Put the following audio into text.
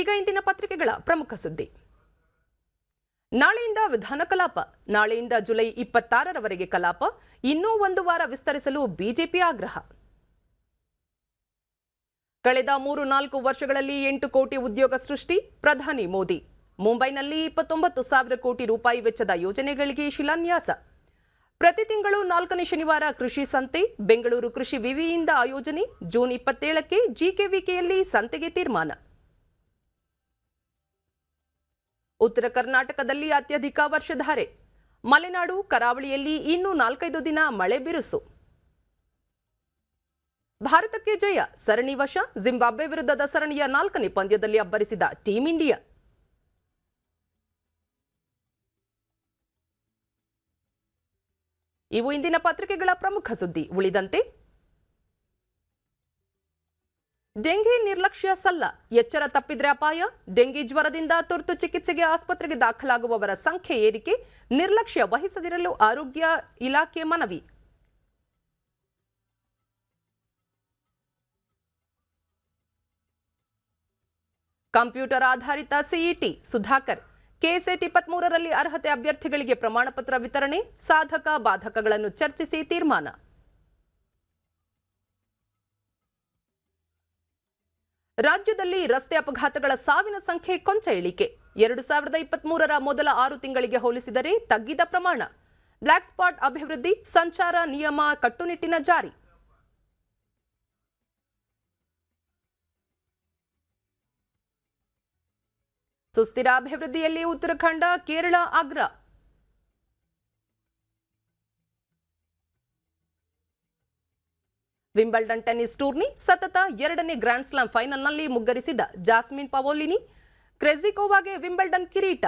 ಈಗ ಇಂದಿನ ಪತ್ರಿಕೆಗಳ ಪ್ರಮುಖ ಸುದ್ದಿ. ನಾಳೆಯಿಂದ ವಿಧಾನ ಕಲಾಪ, ನಾಳೆಯಿಂದ ಜುಲೈ ಇಪ್ಪತ್ತಾರರವರೆಗೆ ಕಲಾಪ, ಇನ್ನೂ ಒಂದು ವಾರ ವಿಸ್ತರಿಸಲು ಬಿಜೆಪಿ ಆಗ್ರಹ. ಕಳೆದ ಮೂರು ನಾಲ್ಕು ವರ್ಷಗಳಲ್ಲಿ ಎಂಟು ಕೋಟಿ ಉದ್ಯೋಗ ಸೃಷ್ಟಿ, ಪ್ರಧಾನಿ ಮೋದಿ. ಮುಂಬೈನಲ್ಲಿ ಇಪ್ಪತ್ತೊಂಬತ್ತು ಸಾವಿರ ಕೋಟಿ ರೂಪಾಯಿ ವೆಚ್ಚದ ಯೋಜನೆಗಳಿಗೆ ಶಿಲಾನ್ಯಾಸ. ಪ್ರತಿ ತಿಂಗಳು ನಾಲ್ಕನೇ ಶನಿವಾರ ಕೃಷಿ ಸಂತೆ, ಬೆಂಗಳೂರು ಕೃಷಿ ವಿವಿಯಿಂದ ಆಯೋಜನೆ, ಜೂನ್ ಇಪ್ಪತ್ತೇಳಕ್ಕೆ ಜಿಕೆವಿಕೆಯಲ್ಲಿ ಸಂತೆಗೆ ತೀರ್ಮಾನ. ಉತ್ತರ ಕರ್ನಾಟಕದಲ್ಲಿ ಅತ್ಯಧಿಕ ವರ್ಷಧಾರೆ. ಮಲೆನಾಡು, ಕರಾವಳಿಯಲ್ಲಿ ಇನ್ನೂ ನಾಲ್ಕೈದು ದಿನ ಮಳೆ ಬಿರುಸು. ಭಾರತಕ್ಕೆ ಜಯ, ಸರಣಿ ವಶ, ಜಿಂಬಾಬ್ವೆ ವಿರುದ್ಧದ ಸರಣಿಯ ನಾಲ್ಕನೇ ಪಂದ್ಯದಲ್ಲಿ ಅಬ್ಬರಿಸಿದ ಟೀಂ ಇಂಡಿಯಾ. ಇವು ಇಂದಿನ ಪತ್ರಿಕೆಗಳ ಪ್ರಮುಖ ಸುದ್ದಿ. ಉಳಿದಂತೆ ಡೆಂಗಿ ನಿರ್ಲಕ್ಷ್ಯ ಸಲ್ಲ. ಎಚ್ಚರ ತಪ್ಪಿದ್ರೆ ಅಪಾಯ. ಡೆಂಗಿ ಜ್ವರದಿಂದ ತುರ್ತು ಚಿಕಿತ್ಸೆಗೆ ಆಸ್ಪತ್ರೆಗೆ ದಾಖಲಾಗುವವರ ಸಂಖ್ಯೆ ಏರಿಕೆ. ನಿರ್ಲಕ್ಷ್ಯ ವಹಿಸದಿರಲು ಆರೋಗ್ಯ ಇಲಾಖೆ ಮನವಿ. ಕಂಪ್ಯೂಟರ್ ಆಧಾರಿತ ಸಿಇಟಿ ಸುಧಾಕರ್. ಕೆಸೆಟ್ ಇಪ್ಪತ್ಮೂರರಲ್ಲಿ ಅರ್ಹತೆ ಅಭ್ಯರ್ಥಿಗಳಿಗೆ ಪ್ರಮಾಣಪತ್ರ ವಿತರಣೆ. ಸಾಧಕ, ಬಾಧಕಗಳನ್ನು ಚರ್ಚಿಸಿ ತೀರ್ಮಾನ. ರಾಜ್ಯದಲ್ಲಿ ರಸ್ತೆ ಅಪಘಾತಗಳ ಸಾವಿನ ಸಂಖ್ಯೆ ಕೊಂಚ ಇಳಿಕೆ. ಎರಡು ಸಾವಿರದ ಇಪ್ಪತ್ಮೂರರ ಮೊದಲ ಆರು ತಿಂಗಳಿಗೆ ಹೋಲಿಸಿದರೆ ತಗ್ಗಿದ ಪ್ರಮಾಣ. ಬ್ಲಾಕ್ ಸ್ಪಾಟ್ ಅಭಿವೃದ್ಧಿ, ಸಂಚಾರ ನಿಯಮ, ಕಟ್ಟುನಿಟ್ಟಿನ ಜಾರಿ. ಸುಸ್ಥಿರ ಅಭಿವೃದ್ಧಿಯಲ್ಲಿ ಉತ್ತರಾಖಂಡ, ಕೇರಳ ಅಗ್ರ ವಿಂಬಲ್ಡನ್ ಟೆನ್ನಿಸ್ ಟೂರ್ನಿ ಸತತ ಎರಡನೇ ಗ್ರ್ಯಾಂಡ್ ಸ್ಲಾಮ್ ಫೈನಲ್ನಲ್ಲಿ ಮುಗ್ಗರಿಸಿದ ಜಾಸ್ಮಿನ್ ಪವೋಲಿನಿ. ಕ್ರೆಜಿಕೋವಾಗೆ ವಿಂಬಲ್ಡನ್ ಕಿರೀಟ.